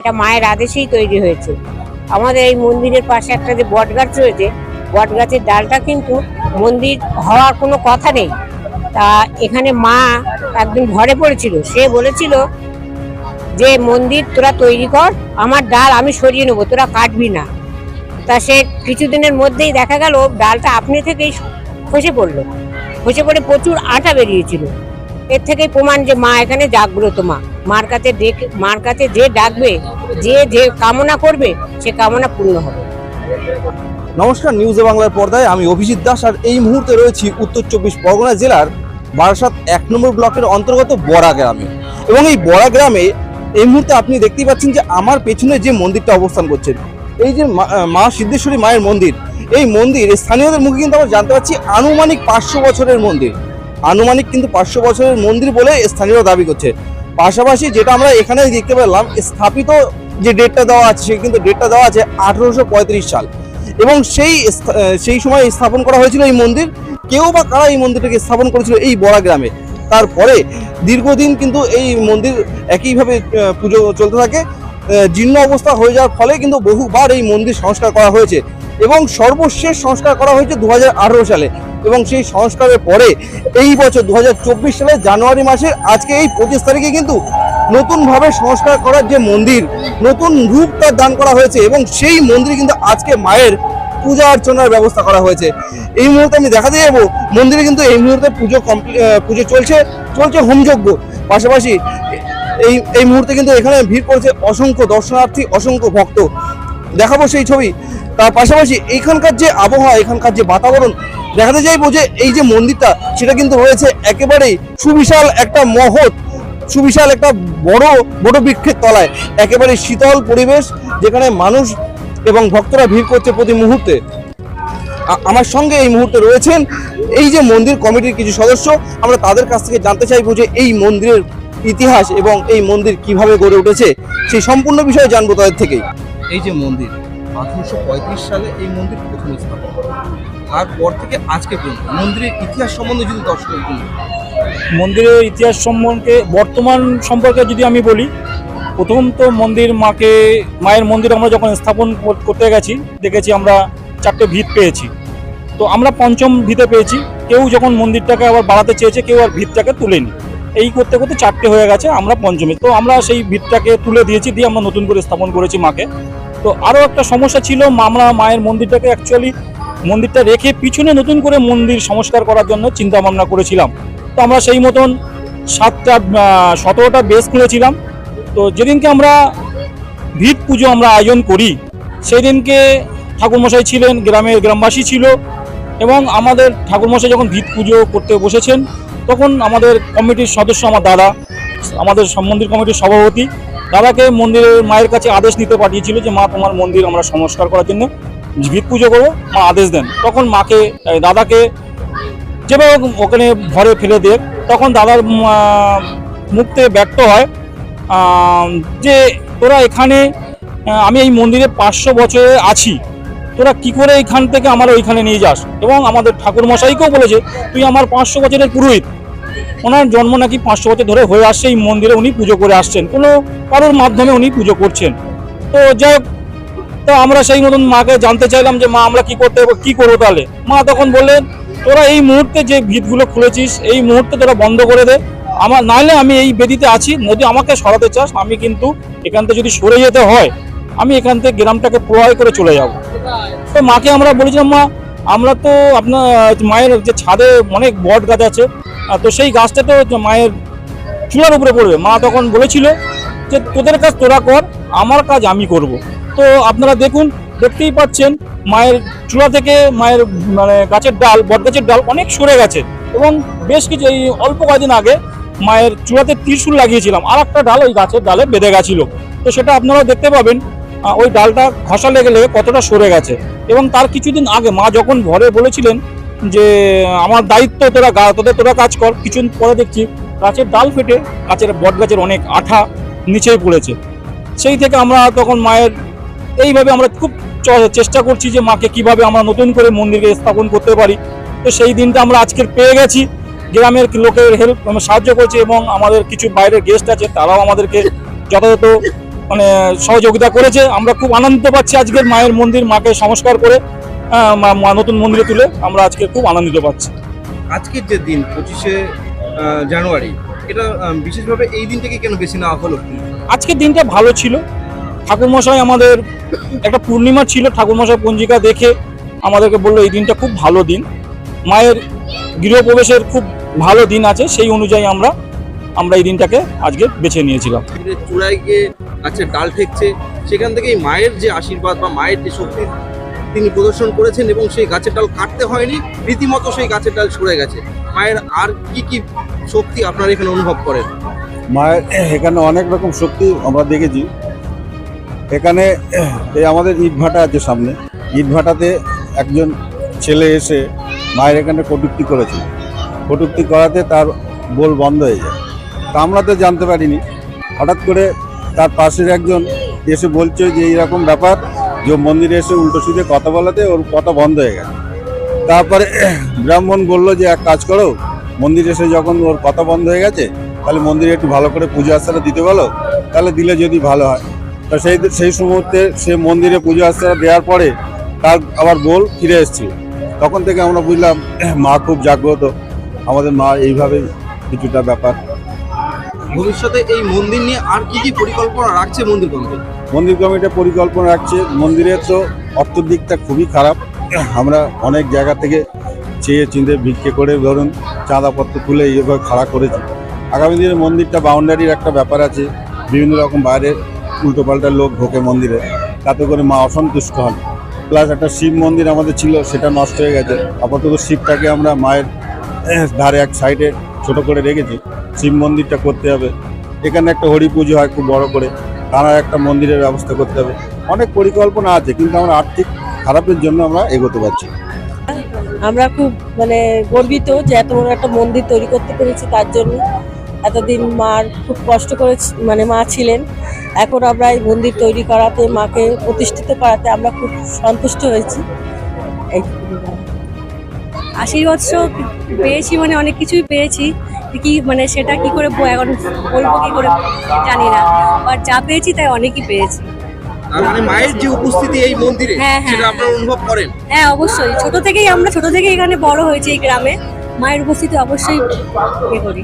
এটা মায়ের আদেশেই তৈরি হয়েছে। আমাদের এই মন্দিরের পাশে একটা যে বট গাছ রয়েছে বট গাছের ডালটা কিন্তু মন্দির হওয়ার কোনো কথা নেই। তা এখানে মা একদিন ঘরে পড়েছিল, সে বলেছিল যে, মন্দির তোরা তৈরি কর, আমার ডাল আমি সরিয়ে নেব, তোরা কাটবি না। তা সে কিছুদিনের মধ্যেই দেখা গেল, ডালটা আপনি থেকেই খসে পড়ল। খসে পড়ে প্রচুর আটা বেরিয়েছিল। এর থেকেই প্রমাণ যে মা এখানে জাগ্রত মা। মার কাছে ডেকে মার কাছে যে ডাকবে, যে যে কামনা করবে, সে কামনা পূর্ণ হবে। নমস্কার, নিউজ বাংলার পর্দায় আমি অভিজিৎ দাস আর এই মুহূর্তে রয়েছি উত্তর চব্বিশ পরগনা জেলার বারাসাত এক নম্বর ব্লকের অন্তর্গত বড়া গ্রামে। এবং এই বড়া গ্রামে এই মুহূর্তে আপনি দেখতেই পাচ্ছেন যে আমার পেছনে যে মন্দিরটা অবস্থান করছেন এই যে মা- সিদ্ধেশ্বরী মায়ের মন্দির, এই মন্দির স্থানীয়দের মুখে কিন্তু আমরা জানতে পারছি আনুমানিক পাঁচশো বছরের মন্দির। আনুমানিক কিন্তু পাঁচশো বছরের মন্দির বলে স্থানীয়রা দাবি করছে। পাশাপাশি যেটা আমরা এখানে দেখতে পেলাম, স্থাপিত যে ডেটটা দেওয়া আছে সে কিন্তু ডেটটা দেওয়া আছে আঠেরোশো পঁয়ত্রিশ সাল। এবং সেই সেই সময় স্থাপন করা হয়েছিল এই মন্দির। কেউ বা কারা এই মন্দিরটাকে স্থাপন করেছিল এই বড়া গ্রামে? তারপরে দীর্ঘদিন কিন্তু এই মন্দির একইভাবে পুজো চলতে থাকে। জীর্ণ অবস্থা হয়ে যাওয়ার ফলে কিন্তু বহুবার এই মন্দির সংস্কার করা হয়েছে। এবং সর্বশেষ সংস্কার করা হয়েছে দু হাজার আঠারো সালে। এবং সেই সংস্কারের পরে এই বছর দু হাজার চব্বিশ সালে জানুয়ারি মাসের আজকে এই পঁচিশ তারিখে কিন্তু নতুনভাবে সংস্কার করার যে মন্দির, নতুন রূপ তার দান করা হয়েছে এবং সেই মন্দিরে কিন্তু আজকে মায়ের পূজা অর্চনার ব্যবস্থা করা হয়েছে। এই মুহূর্তে আমি দেখাতে যাব, মন্দিরে কিন্তু এই মুহূর্তে পুজো পুজো চলছে চলছে হোমযজ্ঞ। পাশাপাশি এই এই মুহূর্তে কিন্তু এখানে ভিড় করেছে অসংখ্য দর্শনার্থী, অসংখ্য ভক্ত। দেখাবো সেই ছবি। তার পাশাপাশি এইখানকার যে আবহাওয়া, এখানকার যে বাতাবরণ, দেখাতে চাইব যে এই যে মন্দিরটা, সেটা কিন্তু রয়েছে একেবারেই সুবিশাল একটা মহৎ, সুবিশাল একটা বড় বড় বৃক্ষের তলায়। একেবারে শীতল পরিবেশ, যেখানে মানুষ এবং ভক্তরা ভিড় করছে প্রতি মুহূর্তে। আমার সঙ্গে এই মুহূর্তে রয়েছেন এই যে মন্দির কমিটির কিছু সদস্য। আমরা তাদের কাছ থেকে জানতে চাইব যে এই মন্দিরের ইতিহাস এবং এই মন্দির কীভাবে গড়ে উঠেছে, সেই সম্পূর্ণ বিষয়ে জানব তাদের থেকেই। এই যে মন্দির, আঠারোশো পঁয়ত্রিশ সালে এই মন্দির প্রথম স্থাপন তারপর থেকে আজকে পর্যন্ত মন্দিরের ইতিহাস সম্বন্ধে যদি দর্শক মন্দিরের ইতিহাস সম্পর্কে বর্তমান সম্পর্কে যদি আমি বলি, প্রথম তো মন্দির মাকে, মায়ের মন্দির আমরা যখন স্থাপন করতে গেছি, দেখেছি আমরা চারটে ভিত পেয়েছি। তো আমরা পঞ্চম ভিতে পেয়েছি, কেউ যখন মন্দিরটাকে আবার বাড়াতে চেয়েছে, কেউ আর ভিতটাকে তুলেনি। এই করতে করতে চারটে হয়ে গেছে, আমরা পঞ্চমী। তো আমরা সেই ভিতটাকে তুলে দিয়েছি, দিয়ে আমরা নতুন করে স্থাপন করেছি মাকে। তো আরও একটা সমস্যা ছিল আমরা মায়ের মন্দিরটাকে অ্যাকচুয়ালি মন্দিরটা রেখে পিছনে নতুন করে মন্দির সংস্কার করার জন্য চিন্তা ভাবনা করেছিলাম। তো আমরা সেই মতন সাতটা সতেরোটা বেস খুলেছিলাম। তো যেদিনকে আমরা ভিত পুজো আমরা আয়োজন করি সেই দিনকে ঠাকুরমশাই ছিলেন, গ্রামের গ্রামবাসী ছিল এবং আমাদের ঠাকুরমশাই যখন ভিত পুজো করতে বসেছেন, তখন আমাদের কমিটির সদস্য আমার দাদা, আমাদের মন্দির কমিটির সভাপতি দাদাকে মন্দিরের মায়ের কাছে আদেশ নিতে পাঠিয়েছিল যে, মা, তোমার মন্দির আমরা সংস্কার করার জন্য ভিত পুজো করব। মা আদেশ দেন। তখন মাকে দাদাকে যেভাবে ওখানে ঘরে ফেলে দেয় তখন দাদার থেকে ব্যক্ত হয় যে, তোরা এখানে আমি এই মন্দিরে পাঁচশো বছরে আছি। তোরা কি করে এখান থেকে আমার ওইখানে নিয়ে যাস? এবং আমাদের ঠাকুর মশাইকেও বলেছে, তুই আমার পাঁচশো বছরের পুরোহিত। ওনার জন্ম নাকি পাঁচশো বছর ধরে হয়ে আসছে, এই মন্দিরে উনি পুজো করে আসছেন। কোনো কারোর মাধ্যমে উনি পুজো করছেন। তো যাই তো আমরা সেই মতন মাকে জানতে চাইলাম যে, মা, আমরা কি করতে কি করব তাহলে? মা তখন বললেন, তোরা এই মুহূর্তে যে ভিতগুলো খুলেছিস, এই মুহূর্তে তোরা বন্ধ করে দে। আমার নাহলে আমি এই বেদিতে আছি যদি আমাকে সরাতে চাস, আমি কিন্তু এখান থেকে যদি সরে যেতে হয়, আমি এখান থেকে গ্রামটাকে প্রলয় করে চলে যাব। তো মাকে আমরা বলেছিলাম, মা, আমরা তো আপনার মায়ের যে ছাদে অনেক বট গাছ আছে তো সেই গাছটা তো মায়ের চূড়ার উপরে পড়বে। মা তখন বলেছিল যে, তোদের কাজ তোরা কর, আমার কাজ আমি করব। তো আপনারা দেখুন, দেখতেই পাচ্ছেন, মায়ের চূড়া থেকে মায়ের মানে গাছের ডাল বট গাছের ডাল অনেক সরে গেছে এবং বেশ কিছু, এই অল্প কয়েকদিন আগে মায়ের চূড়াতে ত্রিশূল লাগিয়েছিলাম। আর একটা ডাল ওই গাছের ডালে বেঁধে গেছিল। তো সেটা আপনারা দেখতে পাবেন ওই ডালটা ঘষা লেগে লেগে কতটা সরে গেছে। এবং তার কিছুদিন আগে মা যখন ঘরে বলেছিলেন যে আমার দায়িত্ব তোরা তোদের, তোরা কাজ কর। কিছুদিন পরে দেখছি গাছের ডাল ফেটে গাছের বট গাছের অনেক আঠা নিচেই পড়েছে। সেই থেকে আমরা তখন মায়ের এইভাবে আমরা খুব চেষ্টা করছি যে মাকে কীভাবে আমরা নতুন করে মন্দিরকে স্থাপন করতে পারি। তো সেই দিনটা আমরা আজকের পেয়ে গেছি। গ্রামের লোকের হেল্প সাহায্য করছে এবং আমাদের কিছু বাইরের গেস্ট আছে, তারাও আমাদেরকে যথাযথ মানে সহযোগিতা করেছে। আমরা খুব আনন্দ পাচ্ছি আজকের মায়ের মন্দির মাকে সংস্কার করে। নতুন মন্দিরে তুলে আমরা আজকে খুব আনন্দিত পাচ্ছি। আজকের যে দিন পঁচিশে জানুয়ারি এটা বিশেষভাবে এই দিনটাকে কেন বেছে নেওয়া হলো? আজকের দিনটা ভালো ছিল। ঠাকুরমশাই আমাদের একটা পূর্ণিমা ছিল ঠাকুরমশাই পঞ্জিকা দেখে আমাদেরকে বলল এই দিনটা খুব ভালো দিন। মায়ের গৃহপ্রবেশের খুব ভালো দিন আছে সেই অনুযায়ী আমরা আমরা এই দিনটাকে আজকে বেছে নিয়েছিলাম। চূড়ায় গিয়ে আছে ডাল ঠেকছে সেখান থেকেই মায়ের যে আশীর্বাদ বা মায়ের যে শক্তি তিনি প্রদর্শন করেছেন এবং সেই গাছের ডাল কাটতে হয়নি। রীতিমতো সেই গাছের ডাল সরে গেছে। মায়ের আর কি কি শক্তি আপনারা এখানে অনুভব করেন? মায়ের এখানে অনেক রকম শক্তি আমরা দেখেছি। এখানে এই আমাদের ইটভাটা আছে সামনে। ইটভাটাতে একজন ছেলে এসে মায়ের এখানে কটুক্তি করেছে। কটুক্তি করাতে তার বোল বন্ধ হয়ে যায়। তা আমরা তো জানতে পারিনি। হঠাৎ করে তার পাশের একজন এসে বলছে যে, এইরকম ব্যাপার যে মন্দিরে এসে উল্টো সুদে কথা বলাতে ওর কথা বন্ধ হয়ে গেছে। তারপরে ব্রাহ্মণ বলল যে, এক কাজ করো, মন্দিরে এসে যখন ওর কথা বন্ধ হয়ে গেছে, তাহলে মন্দিরে একটু ভালো করে পুজো আর্চাটা দিতে বলো, তাহলে দিলে যদি ভালো হয়। তা সেই সেই মুহূর্তে সে মন্দিরে পুজো আর্চাটা দেওয়ার পরে তার আবার বল ফিরে এসেছিল। তখন থেকে আমরা বুঝলাম, মা খুব জাগ্রত। আমাদের মা এইভাবে কিছুটা ব্যাপার। ভবিষ্যতে এই মন্দির নিয়ে আর কি কি পরিকল্পনা রাখছে মন্দির কমিটি মন্দির কমিটি পরিকল্পনা রাখছে। মন্দিরের তো অর্থের দিকটা খুবই খারাপ। আমরা অনেক জায়গা থেকে চেয়ে চিনতে ভিক্ষে করে ধরুন চাঁদাপত্র তুলে এইভাবে খাড়া করেছি। আগামী দিনে মন্দিরটা বাউন্ডারির একটা ব্যাপার আছে। বিভিন্ন রকম বাইরের উল্টোপাল্টা লোক ঢোকে মন্দিরে। তাতে করে মা অসন্তুষ্ট হন। প্লাস একটা শিব মন্দির আমাদের ছিল, সেটা নষ্ট হয়ে গেছে। আপাতত শিবটাকে আমরা মায়ের ধারে এক সাইডে ছোট করে রেখেছি। শিব মন্দিরটা করতে হবে। এখানে একটা হরি পুজো হয় খুব বড় করে। তারা একটা মন্দিরের ব্যবস্থা করতে হবে। অনেক পরিকল্পনা আছে কিন্তু আমরা আর্থিক খারাপের জন্য আমরা এগোতে পারছি আমরা খুব মানে গর্বিত যে এত বড় একটা মন্দির তৈরি করতে পেরেছি তার জন্য। এতদিন মার খুব কষ্ট করে মানে মা ছিলেন। এখন আমরা এই মন্দির তৈরি করাতে মাকে প্রতিষ্ঠিত করাতে আমরা খুব সন্তুষ্ট হয়েছি। এই আশীর্বাদ পেয়েছি মানে অনেক কিছুই পেয়েছি। কি মানে সেটা কি করে এখন বলব কি করে জানি না। বাট যা পেয়েছি তাই অনেকই পেয়েছি। মানে মায়ের যে উপস্থিতি এই মন্দিরে হ্যাঁ, হ্যাঁ। সেটা আপনারা অনুভব করেন? হ্যাঁ অবশ্যই। ছোট থেকেই আমরা ছোট থেকেই এখানে বড় হয়েছি এই গ্রামে। মায়ের উপস্থিতি অবশ্যই ইয়ে করি।